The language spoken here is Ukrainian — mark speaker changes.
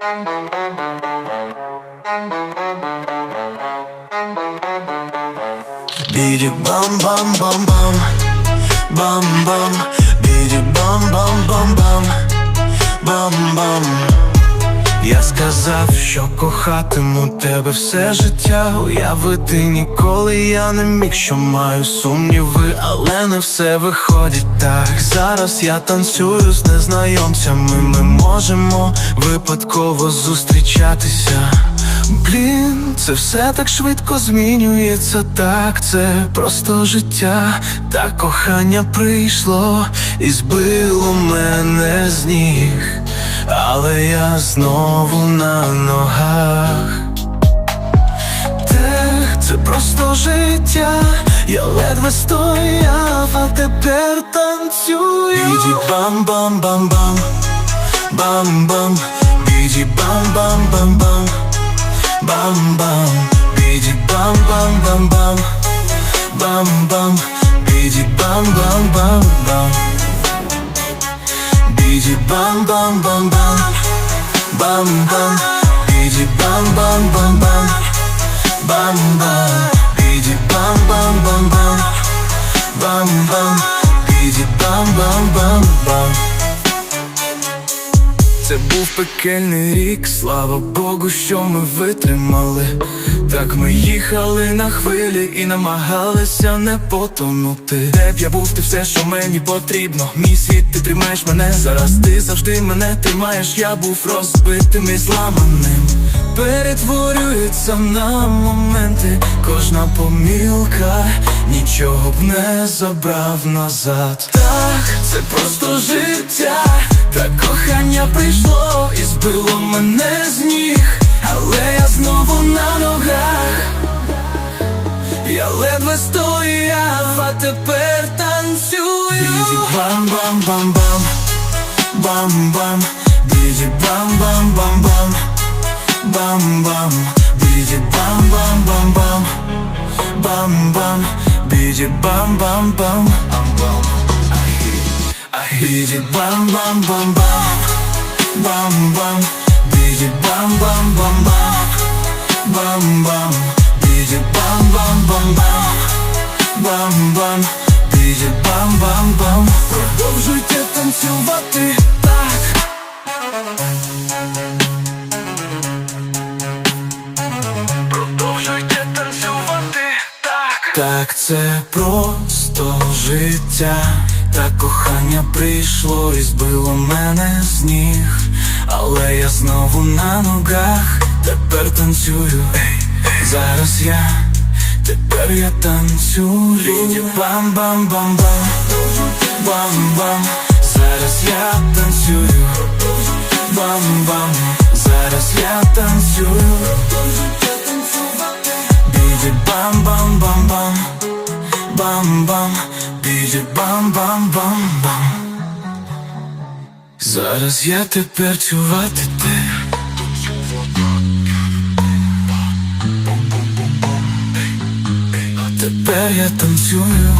Speaker 1: Біді бам бам бам бам Бам бам Біді бам бам бам бам Бам бам Я сказав, що кохатиму тебе все життя. Уявити ніколи я не міг, що маю сумніви, але не все виходить так. Зараз я танцюю з незнайомцями, ми можемо випадково зустрічатися. Блін, це все так швидко змінюється, так. Це просто життя, та кохання прийшло і збило мене з ніг, але я знову на ногах. Тех, це просто життя, я ледве стояв, а тепер танцюю. Біді бам бам бам бам. Бам бам. Біді бам бам бам бам. Бам бам. Біді бам бам біді бам бам бам бам бам бам біді бам бам бам бам бам бам біді бам бам бам бам бам бам біді бам бам бам бам це був пекельний рік, слава Богу, що ми витримали. Так ми їхали на хвилі і намагалися не потонути. Де б я був, ти все, що мені потрібно. Мій світ, ти тримаєш мене. Зараз ти завжди мене тримаєш. Я був розбитим і зламаним. Перетворюється на моменти, кожна помілка нічого б не забрав назад. Так, це просто життя, та кохання прийшло і збило мене з ніг, але я знову на ногах. Я ледве стояв, а тепер танцюю. Біді бам бам бам бам. Бам бам. Біді бам бам бам бам. Бам бам. Біді бам бам бам бам. Бам бам. Біді бам бам бам бам-бам-бам-бам, бам-бам, бам бам бам бам бам бам бам біді бам бам бам бам бам бам біді бам бам бам продовжуйте танцювати. Так. Продовжуйте танцювати. Так. Так, це просто життя. Та кохання прийшло і збило мене з ніг. Але я знову на ногах, тепер танцюю. Зараз я, тепер я танцюю. Бам-бам-бам-бам, бам-бам. Зараз я танцюю. Бам-бам, зараз я біді бам-бам-бам-бам Зараз я тепер чувати те. А тепер я танцюю